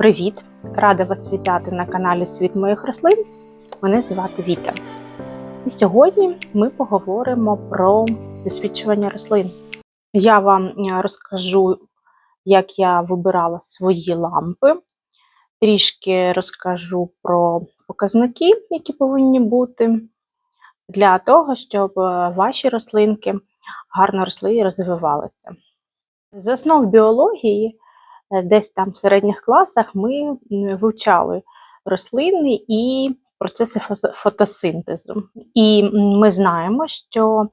Привіт! Рада вас вітати на каналі Світ моїх рослин. Мене звати Віта. І сьогодні ми поговоримо про висвічування рослин. Я вам е, розкажу, як я вибирала свої лампи, трішки розкажу про показники, які повинні бути, для того, щоб е, ваші рослинки гарно росли і розвивалися. З основ біології десь там в середніх класах ми вивчали рослини і процеси фото- фотосинтезу. І ми знаємо, що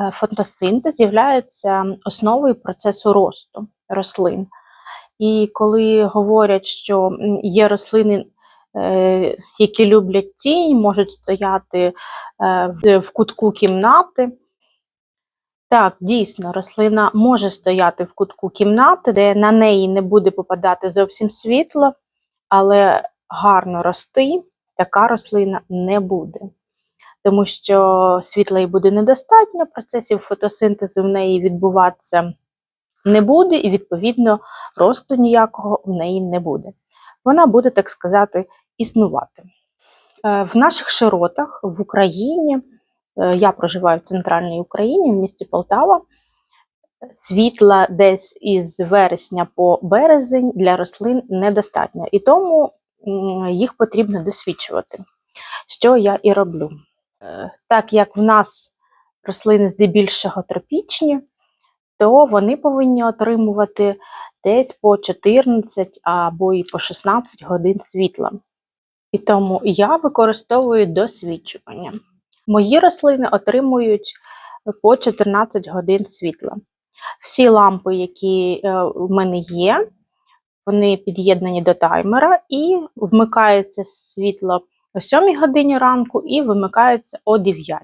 е, фотосинтез є основою процесу росту рослин. І коли говорять, що є рослини, е, які люблять тінь, можуть стояти е, в кутку кімнати, так, дійсно, рослина може стояти в кутку кімнати, де на неї не буде попадати зовсім світло, але гарно рости така рослина не буде. Тому що світла їй буде недостатньо, процесів фотосинтезу в неї відбуватися не буде, і, відповідно, росту ніякого в неї не буде. Вона буде, так сказати, існувати. Е, В наших широтах в Україні Я проживаю в центральній Україні, в місті Полтава. Світла десь із вересня по березень для рослин недостатньо, і тому їх потрібно досвідчувати, що я і роблю. Е, Так як в нас рослини здебільшого тропічні, то вони повинні отримувати десь по 14 або і по 16 годин світла. І тому я використовую досвідчування. Мої рослини отримують по 14 годин світла. Всі лампи, які е, в мене є, вони під'єднані до таймера і вмикається світло о 7 годині ранку і вимикається о 9.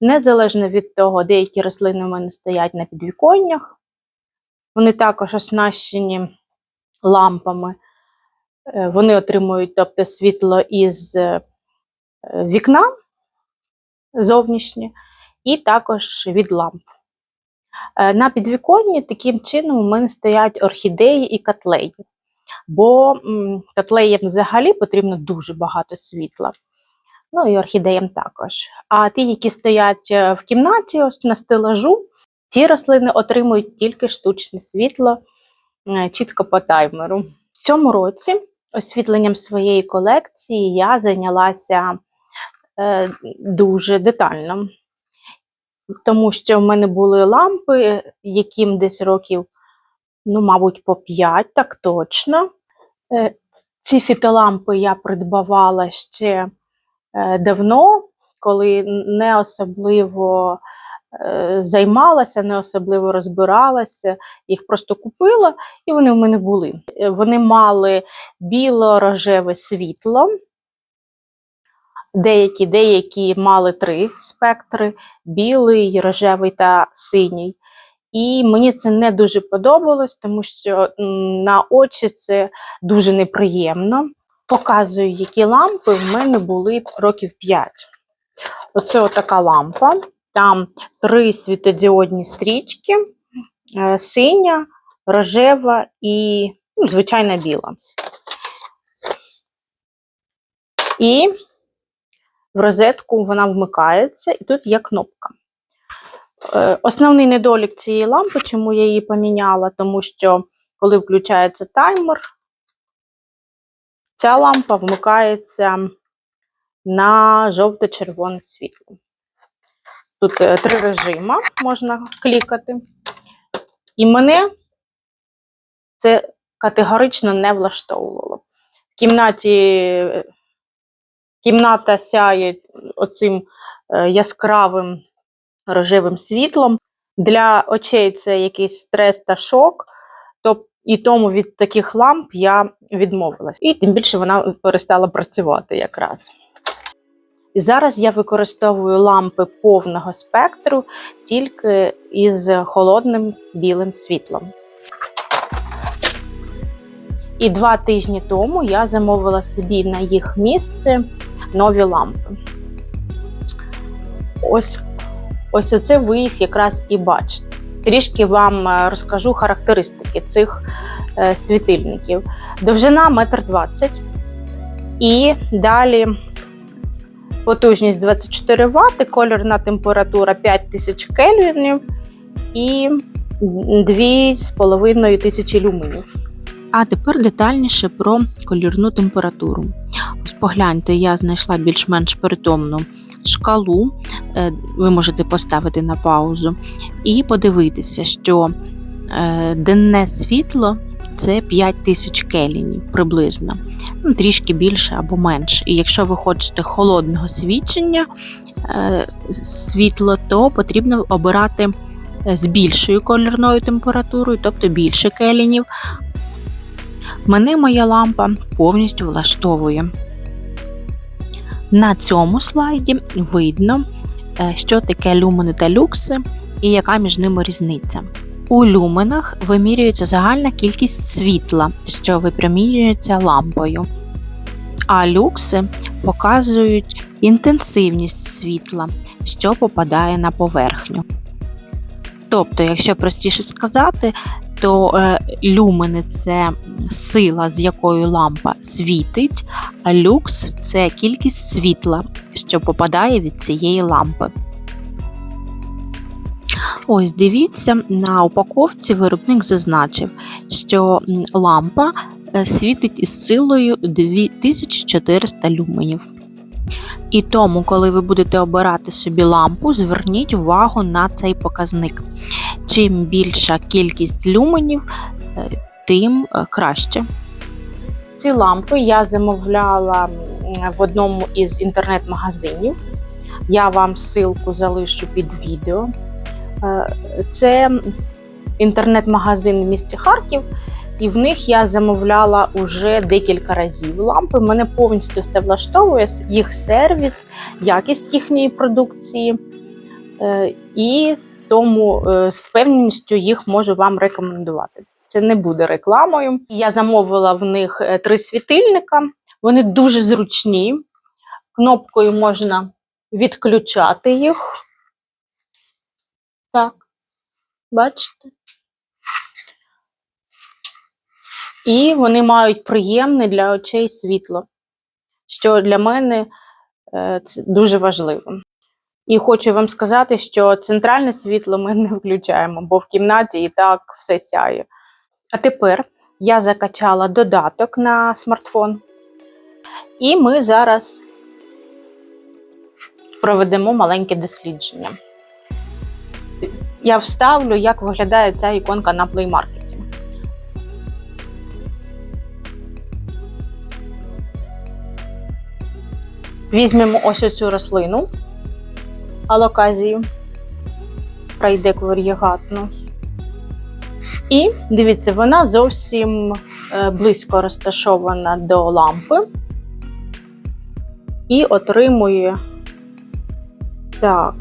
Незалежно від того, деякі рослини в мене стоять на підвіконнях, вони також оснащені лампами. Е, Вони отримують тобто, світло із е, вікна зовнішнє, і також від ламп. Е, На підвіконні таким чином у мене стоять орхідеї і котлеї, бо котлеям взагалі потрібно дуже багато світла. Ну і орхідеям також. А ті, які стоять е, в кімнаті, ось на стелажу, ці рослини отримують тільки штучне світло е, чітко по таймеру. В цьому році освітленням своєї колекції я зайнялася дуже детально. Тому що в мене були лампи, яким десь років, ну, мабуть, по 5, так точно. Е, Ці фітолампи я придбавала ще е, давно, коли не особливо е, займалася, не особливо розбиралася, їх просто купила, і вони в мене були. Е, Вони мали біло-рожеве світло. Деякі, деякі мали три спектри: білий, рожевий та синій. І мені це не дуже подобалось, тому що на очі це дуже неприємно. Показую, які лампи в мене були років 5. Оце отака лампа. Там три світодіодні стрічки: е, синя, рожева і ну, звичайна біла. І в розетку вона вмикається, і тут є кнопка. Е, Основний недолік цієї лампи, чому я її поміняла, тому що коли включається таймер, ця лампа вмикається на жовто-червоне світло. Тут е, три режима можна клікати. І мене це категорично не влаштовувало. В кімнаті кімната сяє оцим е, яскравим рожевим світлом. Для очей це якийсь стрес та шок. І тому від таких ламп я відмовилась. І тим більше вона перестала працювати якраз. І зараз я використовую лампи повного спектру тільки із холодним білим світлом. І два тижні тому я замовила собі на їх місце нові лампи. Ось, ось оце ви їх якраз і бачите. Трішки вам е, розкажу характеристики цих е, світильників. Довжина 1,20 м. І далі потужність 24 Вт, кольорна температура 5000 кельвінів і 2,5 тисячі люменів. А тепер детальніше про кольорну температуру. Ось погляньте, я знайшла більш-менш притомну шкалу. Е, Ви можете поставити на паузу і подивитися, що е, денне світло це 5000 келінів приблизно, ну, трішки більше або менше. І якщо ви хочете холодного свідчення е, світло, то потрібно обирати з більшою кольорною температурою, тобто більше келінів. Мене моя лампа повністю влаштовує. На цьому слайді видно, е, що таке люмени та люкси і яка між ними різниця. У люменах вимірюється загальна кількість світла, що випромінюється лампою, а люкси показують інтенсивність світла, що попадає на поверхню. Тобто, якщо простіше сказати, то е, люмени це сила, з якою лампа світить, а люкс це кількість світла, що попадає від цієї лампи. Ось дивіться, на упаковці виробник зазначив, що лампа е, світить із силою 2400 люменів. І тому, коли ви будете обирати собі лампу, зверніть увагу на цей показник. Чим більша кількість люменів, е, тим е, краще. Ці лампи я замовляла в одному із інтернет-магазинів. Я вам ссылку залишу під відео. Е, Це інтернет-магазин в місті Харків, і в них я замовляла уже декілька разів лампи. Мене повністю все влаштовує, їх сервіс, якість їхньої продукції. І тому е, з впевненістю їх можу вам рекомендувати. Це не буде рекламою. Я замовила в них е, три світильника. Вони дуже зручні. Кнопкою можна відключати їх. Так, бачите? І вони мають приємне для очей світло, що для мене е, це дуже важливо. І хочу вам сказати, що центральне світло ми не включаємо, бо в кімнаті і так все сяє. А тепер я закачала додаток на смартфон, і ми зараз проведемо маленьке дослідження. Я вставлю, як виглядає ця іконка на Play Market. Візьмемо ось цю рослину алоказію, прайдек вар'єгатну. І дивіться, вона зовсім е, близько розташована до лампи і отримує так,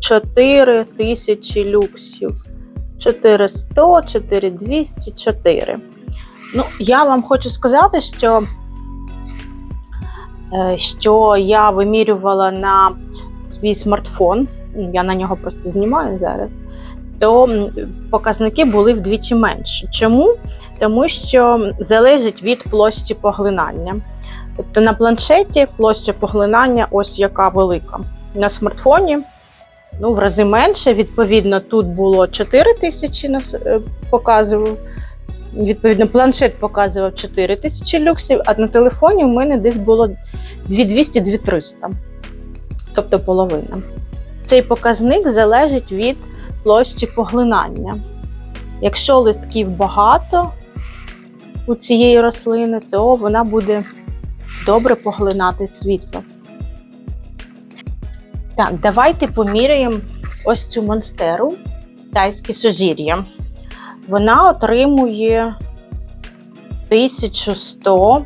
4 тисячі люксів. 400, 4200, 4. Ну, я вам хочу сказати, що е, що я вимірювала на свій смартфон, я на нього просто знімаю зараз, то показники були вдвічі менші. Чому? Тому що залежить від площі поглинання. Тобто на планшеті площа поглинання ось яка велика. На смартфоні ну, в рази менше. Відповідно, тут було 4 тисячі нас е, показував. Відповідно, планшет показував 4 тисячі люксів, а на телефоні в мене десь було 2200-2300, тобто половина. Цей показник залежить від площі поглинання. Якщо листків багато у цієї рослини, то вона буде добре поглинати світло. Так, давайте поміряємо ось цю монстеру тайське сузір'я. Вона отримує 1100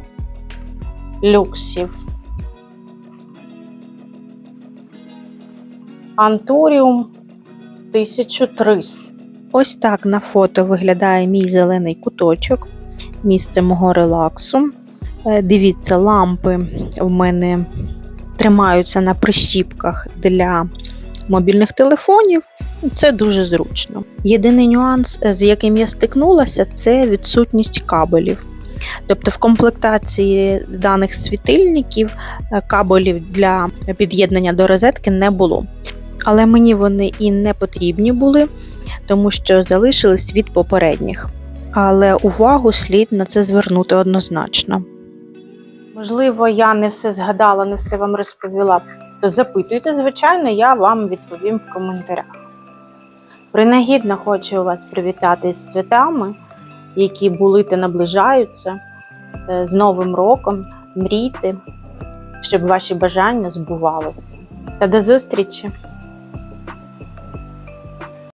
люксів. Антуріум 1300. Ось так на фото виглядає мій зелений куточок, місце мого релаксу. Е, Дивіться, лампи в мене тримаються на прищіпках для мобільних телефонів. Це дуже зручно. Єдиний нюанс, е, з яким я стикнулася, це відсутність кабелів. Тобто в комплектації даних світильників е, кабелів для під'єднання до розетки не було. Але мені вони і не потрібні були, тому що залишились від попередніх. Але увагу слід на це звернути однозначно. Можливо, я не все згадала, не все вам розповіла. То запитуйте, звичайно, я вам відповім в коментарях. Принагідно хочу вас привітати з святами, які були та наближаються е, з Новим роком. Мрійте, щоб ваші бажання збувалися. Та до зустрічі!